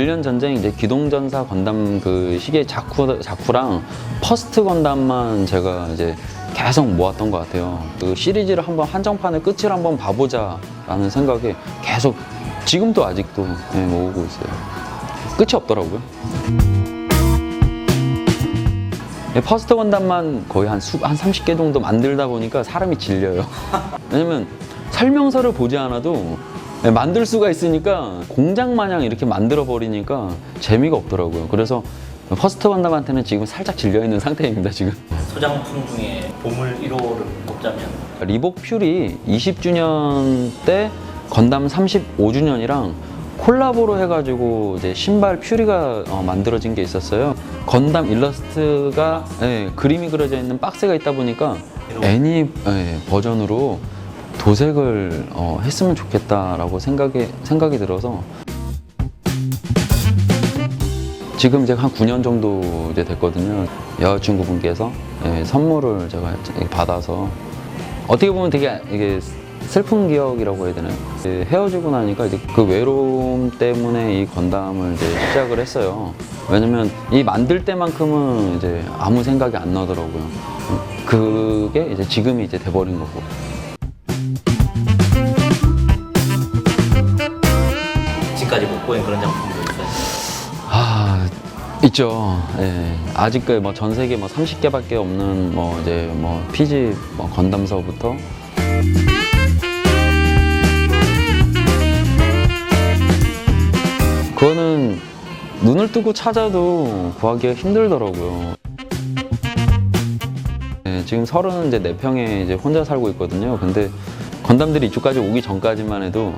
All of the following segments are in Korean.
무한 전쟁 이제 기동전사 건담 그 시계 자쿠 자쿠랑 퍼스트 건담만 제가 이제 계속 모았던 것 같아요. 그 시리즈를 한번 한정판의 끝을 한번 봐보자라는 생각에 계속 지금도 아직도 네, 모으고 있어요. 끝이 없더라고요. 예, 퍼스트 건담만 거의 한, 수, 한 30개 정도 만들다 보니까 사람이 질려요. 왜냐면 설명서를 보지 않아도 예, 만들 수가 있으니까 공장 마냥 이렇게 만들어 버리니까 재미가 없더라고요. 그래서 퍼스트 건담한테는 지금 살짝 질려 있는 상태입니다, 지금. 소장품 중에 보물 1호를 꼽자면 리복 퓨리 20주년 때 건담 35주년이랑 콜라보로 해가지고 이제 신발 퓨리가 어, 만들어진 게 있었어요. 건담 일러스트가 예, 그림이 그려져 있는 박스가 있다 보니까 애니 예, 버전으로 도색을 어, 했으면 좋겠다라고 생각이 생각이 들어서 지금 제가 한 9년 정도 됐거든요. 여자친구분께서 예, 선물을 제가 받아서 어떻게 보면 되게 이게 슬픈 기억이라고 해야 되나요? 헤어지고 나니까 이제 그 외로움 때문에 이 건담을 이제 시작을 했어요. 왜냐면 이 만들 때만큼은 이제 아무 생각이 안 나더라고요. 그게 이제 지금이 이제 돼버린 거고. 지금까지 못 보인 그런 작품도 있어요. 아 있죠. 예. 아직 그뭐전 세계 뭐 30개밖에 없는 뭐 이제 뭐 PG 뭐 건담서부터 그거는 눈을 뜨고 찾아도 구하기가 힘들더라고요. 예, 지금 서른 이제 네 평에 이제 혼자 살고 있거든요. 근데 건담들이 이쪽까지 오기 전까지만 해도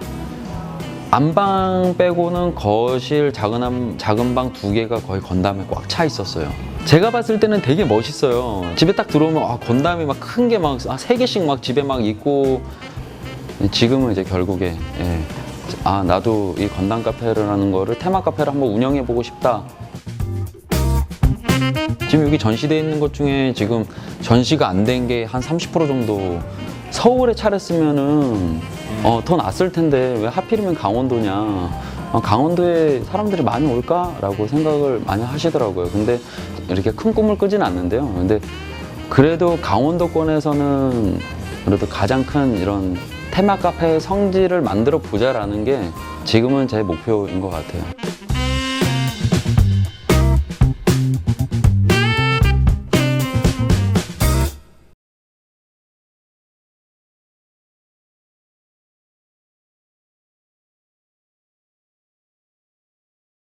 안방 빼고는 거실 작은 한- 작은 방 두 개가 거의 건담에 꽉 차 있었어요. 제가 봤을 때는 되게 멋있어요. 집에 딱 들어오면 아, 건담이 막 큰 게 막 세 개씩 막 집에 막 있고 지금은 이제 결국에 예, 아 나도 이 건담 카페라는 거를 테마 카페를 한번 운영해 보고 싶다. 지금 여기 전시돼 있는 것 중에 지금 전시가 안 된 게 한 30% 정도 서울에 차렸으면은 어, 더 낫을 텐데 왜 하필이면 강원도냐. 어, 강원도에 사람들이 많이 올까라고 생각을 많이 하시더라고요. 근데 이렇게 큰 꿈을 꾸진 않는데요. 근데 그래도 강원도권에서는 그래도 가장 큰 이런 테마 카페 성지를 만들어 보자라는 게 지금은 제 목표인 것 같아요